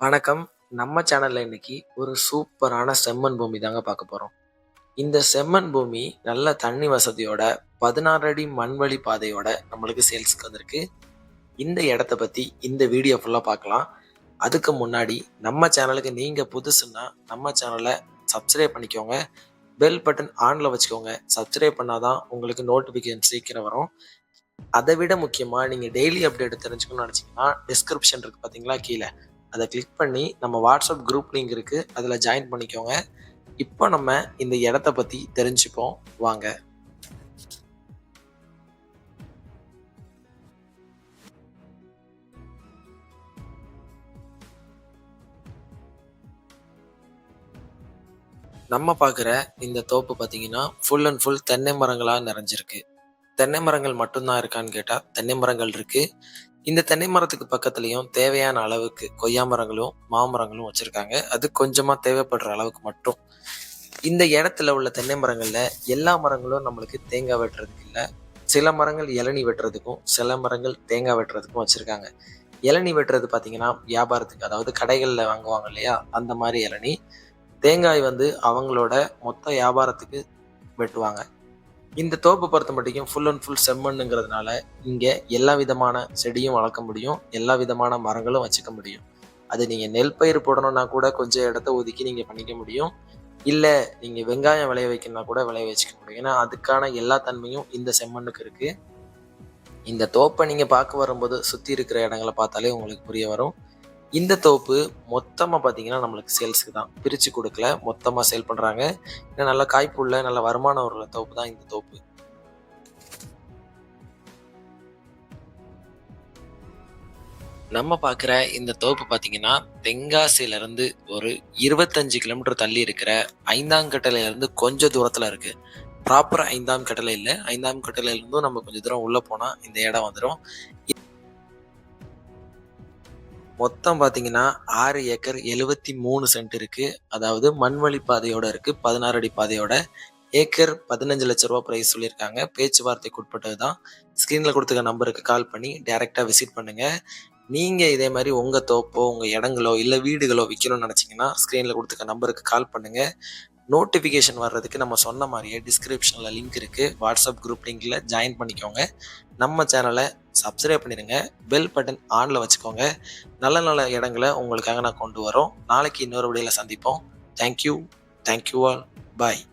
வணக்கம். நம்ம சேனல்ல இன்னைக்கு ஒரு சூப்பரான செம்மண் பூமி தாங்க பார்க்க போறோம். இந்த செம்மண் பூமி நல்ல தண்ணி வசதியோட பதினாறு அடி மண்வழி பாதையோட நம்மளுக்கு சேல்ஸ்க்கு வந்திருக்கு. இந்த இடத்த பத்தி இந்த வீடியோ ஃபுல்லா பார்க்கலாம். அதுக்கு முன்னாடி நம்ம சேனலுக்கு நீங்க புதுசுன்னா நம்ம சேனலை சப்ஸ்கிரைப் பண்ணிக்கோங்க. பெல் பட்டன் ஆன்ல வச்சுக்கோங்க. சப்ஸ்கிரைப் பண்ணாதான் உங்களுக்கு நோட்டிஃபிகேஷன் சீக்கிரம் வரும். அதை விட முக்கியமா நீங்க டெய்லி அப்டேட் தெரிஞ்சுக்கணும்னு நினைச்சீங்கன்னா டிஸ்கிரிப்ஷன் இருக்கு பாத்தீங்களா கீழே. அதை கிளிக் பண்ணி நம்ம வாட்ஸ்அப் குரூப் லிங்க் இருக்குது அதில் ஜாயின் பண்ணிக்கோங்க. இப்போ நம்ம இந்த இடத்த பற்றி தெரிஞ்சுப்போம். வாங்க. நம்ம பார்க்குற இந்த தோப்பு பார்த்தீங்கன்னா ஃபுல் அண்ட் ஃபுல் தென்னை மரங்களாக நிறைஞ்சிருக்கு. தென்னை மரங்கள் மட்டும்தான் இருக்கான்னு கேட்டால் தென்னை மரங்கள் இருக்கு. இந்த தென்னை மரத்துக்கு பக்கத்துலயும் தேவையான அளவுக்கு கொய்யா மரங்களும் மாமரங்களும் வச்சிருக்காங்க. அது கொஞ்சமா தேவைப்படுற அளவுக்கு மட்டும். இந்த இடத்துல உள்ள தென்னை மரங்கள்ல எல்லா மரங்களும் நம்மளுக்கு தேங்காய் வெட்டுறதுக்கு இல்லை. சில மரங்கள் இளநி வெட்டுறதுக்கும் சில மரங்கள் தேங்காய் வெட்டுறதுக்கும் வச்சிருக்காங்க. இளநி வெட்டுறது பார்த்தீங்கன்னா வியாபாரத்துக்கு அதாவது கடைகளில் வாங்குவாங்க இல்லையா? அந்த மாதிரி இளநி. தேங்காய் வந்து அவங்களோட மொத்த வியாபாரத்துக்கு வெட்டுவாங்க. இந்த தோப்பை பொறுத்த மட்டும் ஃபுல் அண்ட் ஃபுல் செம்மண்ணுங்கிறதுனால இங்கே எல்லா விதமான செடியும் வளர்க்க முடியும் எல்லா விதமான மரங்களும் வச்சுக்க முடியும். அது நீங்கள் நெல் பயிர் போடணும்னா கூட கொஞ்சம் இடத்த ஒதுக்கி நீங்கள் பண்ணிக்க முடியும். இல்லை நீங்கள் வெங்காயம் விளைய வைக்கணும்னா கூட விளைய வச்சுக்க முடியும். ஏன்னா அதுக்கான எல்லா தன்மையும் இந்த செம்மண்ணுக்கு இருக்குது இந்த தோப்பை நீங்கள் பார்க்க வரும்போது சுற்றி இருக்கிற இடங்களை பார்த்தாலே உங்களுக்கு புரிய வரும். இந்த தோப்பு மொத்தமாக பார்த்தீங்கன்னா நம்மளுக்கு சேல்ஸுக்கு தான். பிரித்து கொடுக்கல மொத்தமாக சேல் பண்ணுறாங்க ஏன்னா நல்ல காய்ப்புள்ள நல்ல வருமானம் உள்ள தோப்பு தான் இந்த தோப்பு. நம்ம பார்க்குற இந்த தோப்பு பார்த்தீங்கன்னா தென்காசியிலேருந்து ஒரு இருபத்தஞ்சு கிலோமீட்டர் தள்ளி இருக்கிற ஐந்தாம் கட்டளையிலேருந்து கொஞ்சம் தூரத்தில் இருக்குது ப்ராப்பர் ஐந்தாம் கட்டளை இல்லை. ஐந்தாம் கட்டளையிலேருந்தும் நம்ம கொஞ்சம் தூரம் உள்ளே போனால் இந்த இடம் வந்துடும் மொத்தம் பார்த்தீங்கன்னா ஆறு ஏக்கர் எழுவத்தி மூணு சென்ட் இருக்கு. அதாவது மண்வழி பாதையோட இருக்கு. பதினாறு அடி பாதையோட ஏக்கர் பதினஞ்சு லட்ச ரூபா ப்ரைஸ் சொல்லியிருக்காங்க. பேச்சுவார்த்தைக்கு உட்பட்டது தான் ஸ்க்ரீனில் கொடுத்துக்க நம்பருக்கு கால் பண்ணி டேரெக்டாக விசிட் பண்ணுங்க. நீங்கள் இதே மாதிரி உங்கள் தோப்போ உங்கள் இடங்களோ இல்லை வீடுகளோ விற்கணும்னு நினச்சிங்கன்னா ஸ்க்ரீனில் கொடுத்துக்க நம்பருக்கு கால் பண்ணுங்கள் நோட்டிஃபிகேஷன் வர்றதுக்கு நம்ம சொன்ன மாதிரியே டிஸ்கிரிப்ஷனில் லிங்க் இருக்குது வாட்ஸ்அப் குரூப் லிங்கில் ஜாயின் பண்ணிக்கோங்க. நம்ம சேனலை சப்ஸ்கிரைப் பண்ணிடுங்க பெல் பட்டன் ஆனில் வச்சுக்கோங்க. நல்ல நல்ல இடங்களை உங்களுக்காக நான் கொண்டு வரோம். நாளைக்கு இன்னொரு விடையில் சந்திப்போம். தேங்க்யூ தேங்க்யூ ஆல் பாய்